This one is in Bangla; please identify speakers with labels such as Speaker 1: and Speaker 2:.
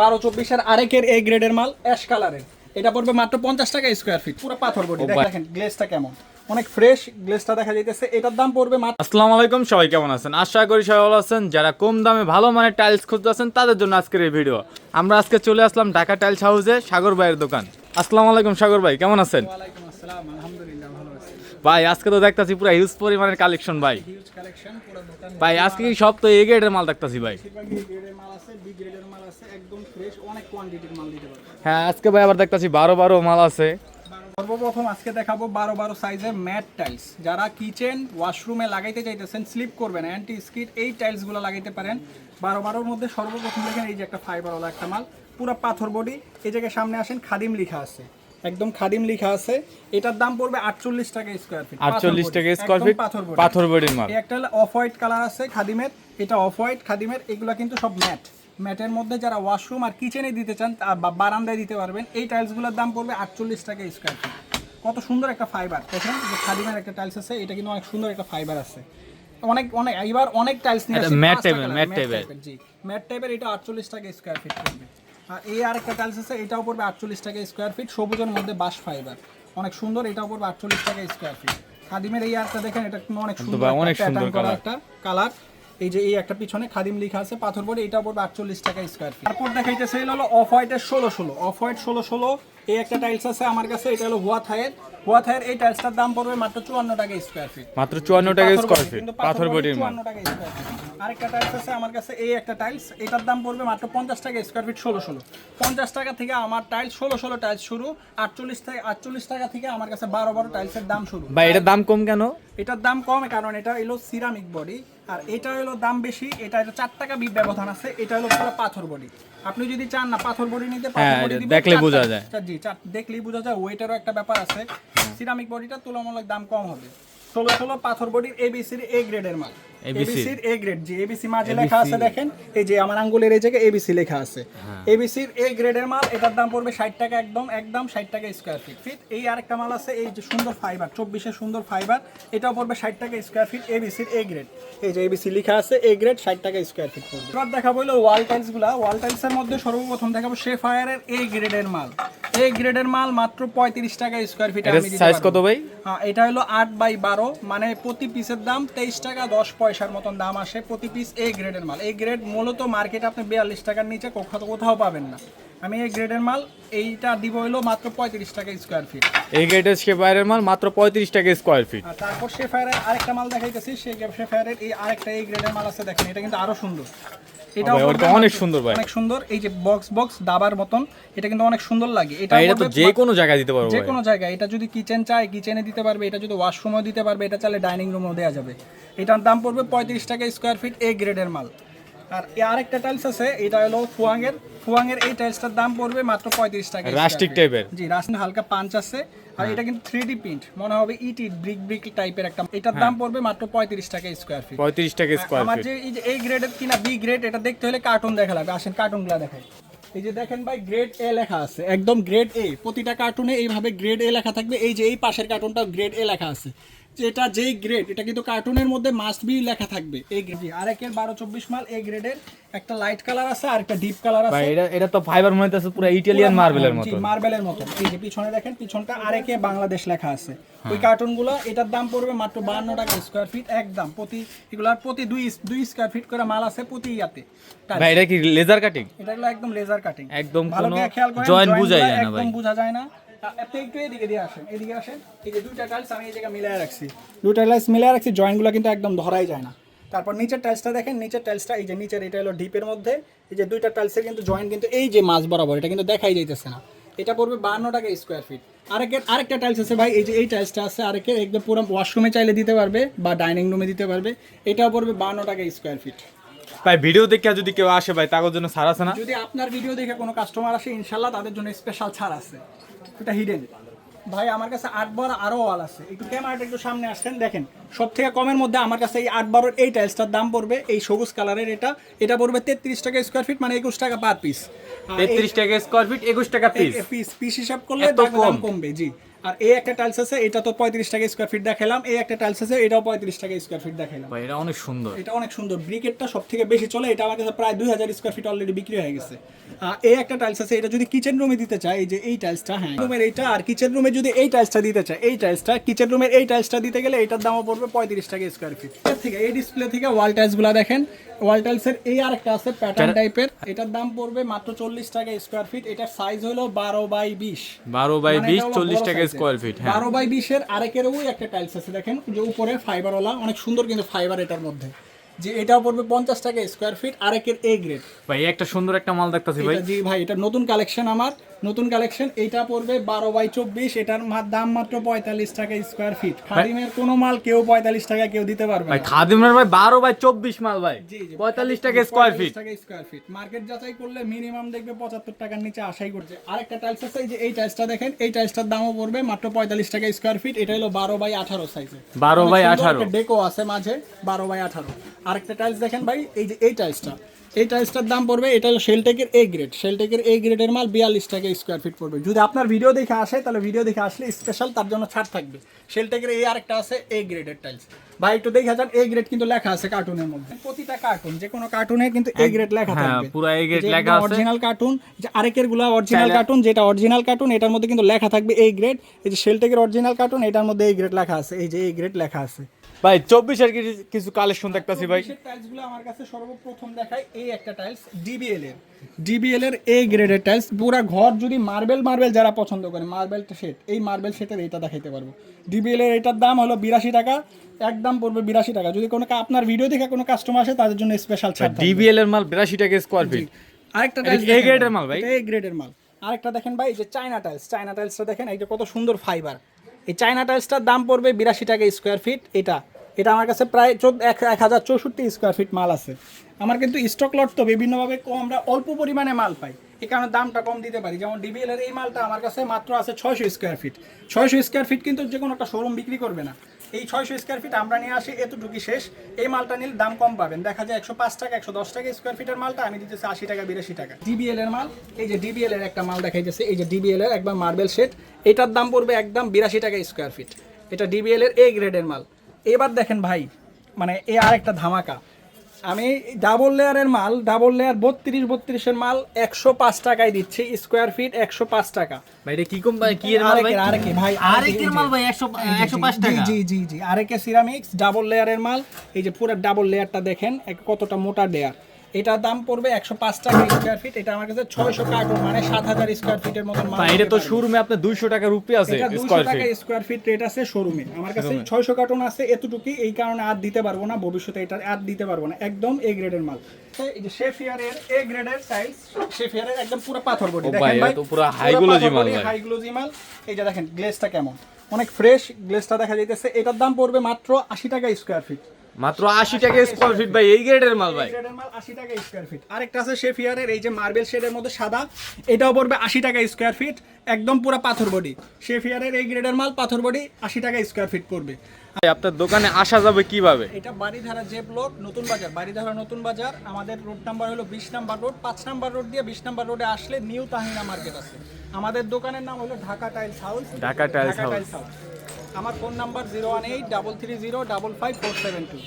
Speaker 1: বারো চব্বিশের আরেকের এই গ্রেডের মাল অ্যাশ কালারের। এটা পড়বে মাত্র পঞ্চাশ টাকা স্কোয়ার ফিট পুরো পাথর বডি। দেখেন গ্লেসটা কেমন। অনেক ফ্রেশ গ্লেসটা দেখা যাইতেছে। এটার দাম পড়বে মাত্র
Speaker 2: আসসালামু আলাইকুম সবাই কেমন আছেন? আশা করি সবাই ভালো আছেন। যারা কম দামে ভালো মানের টাইলস খুঁজতেছেন তাদের জন্য আজকের এই ভিডিও আমরা আজকে চলে আসলাম ঢাকা টাইলস হাউসে সাগর ভাইয়ের দোকান। আসসালামু আলাইকুম সাগর ভাই কেমন আছেন?
Speaker 1: আসসালাম আলহামদুলিল্লাহ ভালো আছি।
Speaker 2: ভাই আজকে তো দেখতাছি পুরো হিউজ পরিমাণের কালেকশন ভাই। ভাই আজকে সব তো এ গ্রেডের মাল দেখতাছি ভাই?
Speaker 1: মাল আছে বি গ্রেডের মাল আছে একদম ফ্রেশ অনেক কোয়ান্টিটির মাল দিতে পারবে।
Speaker 2: হ্যাঁ আজকে ভাই আবার দেখতাছি বারো বারো মাল আছে।
Speaker 1: সর্বপ্রথম আজকে দেখাবো বারো বারো সাইজের ম্যাট টাইলস যারা কিচেন ওয়াশরুমে লাগাইতে চাইতেছেন স্লিপ করবেন অ্যান্টি স্কিট এই টাইলসগুলো লাগাইতে পারেন। বারো বারোর মধ্যে সর্বপ্রথম দেখেন এই যে একটা ফাইবারওয়ালা একটা মাল পুরো পাথর বডি। এই জায়গায় সামনে আসেন খাদিম লিখা আছে। একদম খাদিম লিখা আছে। এটার দাম পড়বে আটচল্লিশ টাকা স্কোয়ার ফিট
Speaker 2: আটচল্লিশ টাকা স্কোয়ার ফিট
Speaker 1: পাথর
Speaker 2: পাথর বডির মাল।
Speaker 1: একটা হলো অফ হোয়াইট কালার আছে খাদিমের। এটা অফ হোয়াইট খাদিমের এগুলো কিন্তু সব ম্যাট ম্যাটের মধ্যে যারা ওয়াশরুম আর কিচেনে দিতে চান বা বারান্দায় দিতে পারবেন। এই টাইলসগুলোর দাম পড়বে আটচল্লিশ টাকা স্কোয়ার ফিট কত সুন্দর একটা ফাইবার দেখেন যে খাদিমের একটা টাইলস আছে এটা কিন্তু অনেক সুন্দর একটা ফাইবার আছে। অনেক অনেক এবার অনেক টাইলস নিয়ে আসছে,
Speaker 2: type এর। type এর,
Speaker 1: জি। ম্যাট টাইপের এটা আটচল্লিশ টাকা স্কোয়ার ফিট পড়বে। আর এই আরেকটা টাইলস আছে এটাও পড়বে আটচল্লিশ টাকা স্কোয়ার ফিট সবুজের মধ্যে বাঁশ ফাইবার অনেক সুন্দর এটাও পড়বে আটচল্লিশ টাকা স্কোয়ার ফিট খাদিমের এই আরেকটা দেখেন এটা কিন্তু অনেক সুন্দর
Speaker 2: অনেক সুন্দর
Speaker 1: একটা কালার এই যে এই একটা পিছনে খাদিম লিখা আছে পাথর বোর্ড এটা পড়বে আটচল্লিশ টাকা স্কোয়ার ফিট তারপর দেখাইতেছে এগুলো হলো অফ হোয়াইটের ষোলো ষোলো। অফ হোয়াইট ষোলো ষোলো এই একটা টাইলস আছে আমার কাছে এটা হলো হোয়া থায়ের হোয়া থায়ের এই টাইলসটার দাম পড়বে মাত্র চুয়ান্ন টাকা স্কোয়ার ফিট
Speaker 2: মাত্র চুয়ান্ন টাকা স্কোয়ার ফিট পাথর বডির
Speaker 1: চুয়ান্ন টাকা স্কোয়ার ফিট। আরেকটা টাইলস আছে আমার কাছে এই একটা টাইলস এটার দাম পড়বে মাত্র পঞ্চাশ টাকা স্কোয়ার ফিট ষোলো ষোলো। পঞ্চাশ টাকা থেকে আমার টাইলস ষোলো ষোলো টাইলস শুরু আটচল্লিশ থেকে আটচল্লিশ টাকা থেকে আমার কাছে বারো বারো টাইলসের দাম শুরু।
Speaker 2: ভাই এটার দাম কম কেন?
Speaker 1: এটার দাম কম কারণ এটা হলো সিরামিক বডি আর এটা হলো দাম বেশি এটা হলো চার টাকা বি ব্যবধান আছে এটা হলো পুরো পাথর বডি আপনি যদি চান না পাথর বডি নিতে পাথর
Speaker 2: হ্যাঁ,
Speaker 1: বডি দিবেন,
Speaker 2: দেখলে বোঝা যায়।
Speaker 1: জি দেখলেই বোঝা যায় ওয়েটেরও একটা ব্যাপার আছে। সিরামিক বডিটা তুলনামূলক দাম কম হবে। ষোলো ষোলো পাথর বডির এবিসির এ গ্রেডের মাল এবিসির এ গ্রেড জি এবিসি মাঝে লেখা আছে দেখেন এই যে আমার আঙ্গুলের এই জায়গায় এবিসি লেখা আছে। এবিসির এ গ্রেডের মাল এটার দাম পড়বে ষাট টাকা একদম একদম ষাট টাকা স্কোয়ার ফিট ফিট এই আরেকটা মাল আছে এই যে সুন্দর ফাইবার চব্বিশে সুন্দর ফাইবার এটাও পড়বে ষাট টাকা স্কোয়ার ফিট এবিসির এ গ্রেড এই যে এবিসি লেখা আছে এ গ্রেড ষাট টাকা স্কোয়ার ফিট পড়বে। এবার দেখাবো হলো ওয়াল টাইলসগুলা। ওয়াল টাইলস এর মধ্যে সর্বপ্রথম দেখাবো শে ফায়ারের এ গ্রেডের মাল। এ গ্রেডের মাল মাত্র পঁয়ত্রিশ টাকা স্কোয়ার ফিট
Speaker 2: size কত ভাই?
Speaker 1: হ্যাঁ এটা হলো আট বাই বারো মানে প্রতি পিসের দাম তেইশ টাকা দশ পয়সার মতন দাম আসে প্রতি পিস এ গ্রেডের মাল। এই গ্রেড মূলত মার্কেটে আপনি বিয়াল্লিশ টাকার নিচে কোথাও কোথাও পাবেন না। আমি এই গ্রেডের মাল এইটা দিব হলো মাত্র পঁয়ত্রিশ টাকা স্কোয়ার ফিট
Speaker 2: এই গ্রেডের সে মাল মাত্র পঁয়ত্রিশ টাকা স্কোয়ার ফিট
Speaker 1: আর তারপর শেফায়ারের আরেকটা মাল দেখাইতেছি সে শেফায়ারের এই আরেকটা এই গ্রেডের মাল আছে দেখেন এটা কিন্তু আরও সুন্দর। এটাও
Speaker 2: ভাই, ওটা
Speaker 1: পড়বে
Speaker 2: অনেক সুন্দর ভাই।
Speaker 1: অনেক সুন্দর এই যে বক্স বক্স দাবার মতন এটা কিন্তু অনেক সুন্দর লাগে। এটা
Speaker 2: ভাই, এটা তো যে কোনো জায়গায় দিতে পারব
Speaker 1: যে কোনো জায়গায় এটা যদি কিচেন চায় কিচেনে দিতে পারবে এটা যদি ওয়াশরুমেও দিতে পারবে এটা চাইলে ডাইনিং রুমেও দেওয়া যাবে। এটার দাম পড়বে পঁয়ত্রিশ টাকা স্কোয়ার ফিট এ গ্রেডের মাল। আর আরেকটা টাইলস আছে এটা হলো ফুয়াংয়ের। ফুয়াংয়ের এই টাইলসটার দাম পড়বে মাত্র পঁয়ত্রিশ টাকা
Speaker 2: type এর।
Speaker 1: জি রাস্টিক হালকা পাঞ্চ আছে। আর এটা কিন্তু থ্রি ডি প্রিন্ট মনে হবে ইটি ব্রিক ব্রিক টাইপের একটা এটার দাম পড়বে মাত্র পঁয়ত্রিশ টাকা স্কোয়ার ফিট
Speaker 2: পঁয়ত্রিশ টাকা স্কোয়ার
Speaker 1: আমার
Speaker 2: ফিট
Speaker 1: যে এই গ্রেডের কিনা বি গ্রেড এটা দেখতে হলে কার্টুন দেখা লাগবে। আসেন কার্টুনগুলো দেখাই। এই যে দেখেন ভাই গ্রেড এ লেখা আছে একদম গ্রেড এ প্রতিটা কার্টুনে এইভাবে গ্রেড এ লেখা থাকবে। এই যে এই পাশের কার্টুনটা গ্রেড এ লেখা আছে। যে এটা যেই গ্রেড এটা কিন্তু কার্টুনের মধ্যে মাস্ট বি লেখা থাকবে এই গ্রেড আরেকের বারো চব্বিশ মাল এই গ্রেডের একটা লাইট কালার আছে আর একটা ডিপ কালার আছে।
Speaker 2: এটা এটা তো ফাইবার মনে হচ্ছে পুরো ইটালিয়ান মার্বেলের মতো
Speaker 1: মার্বেলের মতো এই যে পিছনে দেখেন পিছনটা আরেকে বাংলাদেশ লেখা আছে।
Speaker 2: হ্যাঁ।
Speaker 1: ওই কার্টুনগুলো এটার দাম পড়বে মাত্র বান্ন টাকা স্কোয়ার ফিট একদম। প্রতি এগুলার প্রতি দুই দুই স্কোয়ার ফিট করে মাল আছে প্রতি ইয়াতে।
Speaker 2: ভাই এটা কি লেজার কাটিং
Speaker 1: এটা হলো একদম লেজার কাটিং
Speaker 2: একদম
Speaker 1: ভালো
Speaker 2: কোনো বোঝাই
Speaker 1: গুলা
Speaker 2: যায় না
Speaker 1: একদম
Speaker 2: ভাই।
Speaker 1: বোঝা যায় না। আপনি একটু এদিকে দিয়ে আসেন এদিকে আসেন। এই যে দুইটা টাইলস আমি এই জায়গায় মিলাই রাখছি। দুইটা টাইলস মিলাই রাখছি জয়েন্টগুলো কিন্তু একদম ধরাই যায় না। তারপর নিচের টাইলসটা দেখেন নিচের টাইলসটা এই যে নিচের এটা হলো ডিপের মধ্যে। এই যে দুইটা টাইলসের কিন্তু জয়েন্ট কিন্তু এই যে মাছ বরাবর এটা কিন্তু দেখাই যাইতেছে না। এটা পড়বে বান্ন টাকা স্কোয়ার ফিট আরেকের আরেকটা টাইলস আছে ভাই এই যে এই টাইলসটা আছে আরেকের একদম পুরো ওয়াশরুমে চাইলে দিতে পারবে বা ডাইনিং রুমে দিতে পারবে। এটাও পড়বে বান্ন টাকা স্কোয়ার ফিট
Speaker 2: ভাই ভিডিও দেখে যদি কেউ আসে ভাই তার জন্য ছাড় আছে না?
Speaker 1: যদি আপনার ভিডিও দেখে কোনো কাস্টমার আসে ইনশাল্লাহ তাদের জন্য স্পেশাল ছাড় আছে। এটা হিডেন ভাই আমার কাছে আট বার আরও ওয়াল আছে। একটু ক্যামেরাটা একটু সামনে আসছেন দেখেন। সব থেকে কমের মধ্যে আমার কাছে এই আট বারোর এই টাইলসটার দাম পড়বে এই সবুজ কালারের এটা। এটা পড়বে তেত্রিশ টাকা স্কোয়ার ফিট মানে একুশ টাকা পার পিস
Speaker 2: তেত্রিশ টাকা স্কোয়ার ফিট একুশ টাকা পিস
Speaker 1: পিস পিস হিসাব করলে দাম কমবে জি। আর এই একটা টাইলস আছে এটা তো পঁয়ত্রিশ টাকা স্কোয়ার ফিট দেখালাম এই একটা টাইলস আছে এটাও পঁয়ত্রিশ টাকা স্কোয়ার ফিট দেখালাম।
Speaker 2: ভাই এটা অনেক সুন্দর।
Speaker 1: এটা অনেক সুন্দর। ব্রিকেটটা সব থেকে বেশি চলে এটা আমার কাছে প্রায় দুই হাজার স্কোয়ার ফিট অলরেডি বিক্রি হয়ে গেছে। আহ, এই একটা টাইলস আছে এটা যদি কিচেন রুমে দিতে চায় এই যে এই টাইলসটা হ্যাঁ। রুমের এইটা আর কিচেন রুমে যদি এই টাইলসটা দিতে চায় এই টাইলসটা কিচেন রুমের এই টাইলসটা দিতে গেলে এটার দামও পড়বে পঁয়ত্রিশ টাকা স্কোয়ার ফিট এর থেকে এই ডিসপ্লে থেকে ওয়াল টাইলসগুলো দেখেন ওয়াল টাইলসের এই আরেকটা আছে প্যাটার্ন টাইপের এটার দাম পড়বে মাত্র চল্লিশ টাকা স্কোয়ার ফিট এটার সাইজ হলো বারো বাই বিশ।
Speaker 2: বারো বাই
Speaker 1: মানে
Speaker 2: বিশ চল্লিশ টাকা। স্কোয়ার ফিট হ্যাঁ।
Speaker 1: বারো বাই বিশের আরেকের ওই একটা টাইলস আছে দেখেন যে উপরে ফাইবারওয়ালা অনেক সুন্দর কিন্তু ফাইবার এটার মধ্যে। যে এটাও পড়বে পঞ্চাশ টাকা স্কোয়ার ফিট আরেকের এ গ্রেড
Speaker 2: ভাই একটা সুন্দর একটা মাল দেখতাছি ভাই।
Speaker 1: জি ভাই এটা নতুন কালেকশন আমার। নতুন কালেকশন এইটা পড়বে বারো বাই চব্বিশ এটার দাম মাত্র পঁয়তাল্লিশ টাকা স্কোয়ার ফিট খাদিমের কোনো মাল কেউ পঁয়তাল্লিশ টাকা কেউ দিতে পারবে
Speaker 2: ভাই খাদিমের ভাই বারো বাই চব্বিশ মাল ভাই। পঁয়তাল্লিশ টাকা স্কোয়ার ফিট
Speaker 1: টাকা স্কোয়ার ফিট মার্কেট যাচাই করলে মিনিমাম দেখবে পঁচাত্তর টাকার নিচে আশাই করছে। আরেকটা টাইলস আছে এই যে এই টাইলসটা দেখেন এই টাইলসটার দামও পড়বে মাত্র পঁয়তাল্লিশ টাকা স্কোয়ার ফিট এটা হলো বারো বাই আঠারো সাইজে
Speaker 2: বারো বাই আঠারো।
Speaker 1: ডেকো আছে মাঝে বারো বাই আঠারো। আরেকটা টাইলস দেখেন ভাই এই যে এই টাইলসটা এই টাইলসটার দাম পড়বে এটা হলো শেলটেকের এ গ্রেড শেলটেকের এ গ্রেডের মাল বিয়াল্লিশ টাকা স্কোয়ার ফিট পড়বে। যদি আপনার ভিডিও দেখে আসে তাহলে ভিডিও দেখে আসলে স্পেশাল তার জন্য ছাড় থাকবে। শেলটেকের এই আরেকটা আছে এ গ্রেডের টাইলস ভাই একটু দেখে যান এ গ্রেড কিন্তু লেখা আছে কার্টুনের মধ্যে। প্রতিটা কার্টুন যে কোনো কার্টুনে কিন্তু এ গ্রেড লেখা
Speaker 2: হ্যাঁ,
Speaker 1: থাকবে।
Speaker 2: পুরা A grade লেখা আছে।
Speaker 1: অরিজিনাল কার্টুন যে আরেকেরগুলো অরিজিনাল কার্টুন যেটা অরিজিনাল কার্টুন এটার মধ্যে কিন্তু লেখা থাকবে এ গ্রেড এই যে শেলটেকের অরিজিনাল কার্টুন এটার মধ্যে এই গ্রেড লেখা আছে। এই যে এই গ্রেড লেখা আছে।
Speaker 2: ভাই চব্বিশের কিছু- কিছু কালেকশন দেখতাছি ভাই।
Speaker 1: টাইলসগুলো আমার কাছে সর্বপ্রথম দেখায় এই একটা টাইলস ডিবিএল এর। ডিবিএল এর এ গ্রেডের টাইলস পুরা ঘর যদি মার্বেল মার্বেল যারা পছন্দ করে মার্বেল সেট এই মার্বেল সেটের এইটা দেখাইতে পারব। ডিবিএল এর এটার দাম হলো বিরাশি টাকা একদম পড়বে বিরাশি টাকা। যদি কোনো আপনার ভিডিও দেখে কোনো কাস্টমার আসে তাদের জন্য স্পেশাল ছাড়।
Speaker 2: ডিবিএল এর মাল বিরাশি টাকা স্কোয়ার ফিট
Speaker 1: আরেকটা টাইলস
Speaker 2: grade এর মাল ভাই?
Speaker 1: এ গ্রেডের মাল। আরেকটা দেখেন ভাই যে চায়না টাইলস চায়না টাইলসটা দেখেন এইটা কত সুন্দর ফাইবার এই চায়না টাইলসটার দাম পড়বে বিরাশি টাকা স্কোয়ার ফিট এটা। এটা আমার কাছে প্রায় চোদ্দ এক এক হাজার চৌষট্টি স্কোয়ার ফিট মাল আছে। আমার কিন্তু স্টক লট তো বিভিন্নভাবে আমরা অল্প পরিমাণে মাল পাই। এই কারণে দামটা কম দিতে পারি। যেমন ডিবিএল এর এই মালটা আমার কাছে মাত্র আছে ছয়শো স্কোয়ার ফিট ছয়শো স্কোয়ার ফিট কিন্তু যে কোনো একটা শোরুম বিক্রি করবে না। এই ছয়শো স্কোয়ার ফিট আমরা নিয়ে আসি এতটুকু শেষ। এই মালটা নিলে দাম কম পাবেন। দেখা যায় একশো পাঁচ টাকা, একশো দশ টাকা স্কোয়ার ফিটের মালটা, আমি দিতেছি আশি টাকা, বিরাশি টাকা। ডিবিএল এর মাল, এই যে ডিবিএল এর একটা মাল দেখাইতেছে, এই যে ডিবিএল এর একবার মার্বেল সেট এটার দাম পড়বে একদম বিরাশি টাকা স্কোয়ার ফিট এটা ডিবিএল এর এ গ্রেডের মাল। এবার দেখেন ভাই মানে এ আর একটা ধামাকা। আমি ডাবল লেয়ারের মাল ডাবল লেয়ার বত্রিশ বত্রিশের মাল একশো পাঁচ টাকায় দিচ্ছি স্কোয়ার ফিট একশো পাঁচ টাকা।
Speaker 2: ভাই এটা কি কম ভাই কি এর মাল ভাই?
Speaker 1: আরেকের আরেকে ভাই
Speaker 2: আরেকের মাল ভাই একশো একশো পাঁচ
Speaker 1: জি,
Speaker 2: টাকা।
Speaker 1: জি জি জি আরেকে সিরামিক্স ডাবল লেয়ারের মাল এই যে পুরো ডাবল লেয়ারটা দেখেন কতটা মোটা লেয়ার এটার দাম পড়বে একশো পাঁচ টাকা স্কোয়ার ফিট এটা আমার কাছে ছয়শো কার্টুন মানে সাত হাজার স্কোয়ার ফিটের মতন
Speaker 2: এটা তো শোরুমে আপনার দুইশো টাকার উপরে আছে
Speaker 1: দুশো টাকা স্কোয়ার ফিট রেট আছে শোরুমে আমার কাছে ছয়শো কার্টুন আছে এতটুকুই এই কারণে আর দিতে পারব না ভবিষ্যতে এটা আর দিতে পারব না একদম এ গ্রেডের মাল। এই যে শেফিয়ারের এ গ্রেডের টাইলস শেফিয়ারের একদম পুরো পাথর বডি
Speaker 2: ও ভাই, এটা তো পুরো high মাল ভাই।
Speaker 1: মাল। এই যে দেখেন গ্লেজটা কেমন? অনেক ফ্রেশ গ্লেসটা দেখা যাইতেছে এটার দাম পড়বে মাত্র আশি টাকা স্কোয়ার ফিট
Speaker 2: মাত্র আশি টাকা স্কোয়ার ফিট ভাই এই গ্রেডের মাল ভাই।
Speaker 1: গ্রেডের মাল 80 টাকা স্কয়ার ফিট আরেকটা আছে শেফিয়ারের এই যে মার্বেল শেডের মধ্যে সাদা এটাও পড়বে 80 টাকা স্কয়ার ফিট একদম পুরো পাথর বডি শেফিয়ারের এই গ্রেডের মাল পাথর বডি 80 টাকা স্কয়ার ফিট পড়বে।
Speaker 2: ভাই, আপনার দোকানে আসা যাবে কীভাবে?
Speaker 1: এটা বাড়িধারা যে ব্লক নতুন বাজার বাড়িধারা নতুন বাজার আমাদের রোড নাম্বার হলো বিশ নাম্বার রোড পাঁচ নাম্বার রোড দিয়ে বিশ নাম্বার রোডে আসলে নিউ তাহিনা মার্কেট আছে। আমাদের দোকানের নাম হলো Dhaka tiles house
Speaker 2: Dhaka tiles.
Speaker 1: House আমার phone number zero one eight double three zero double five four seven two.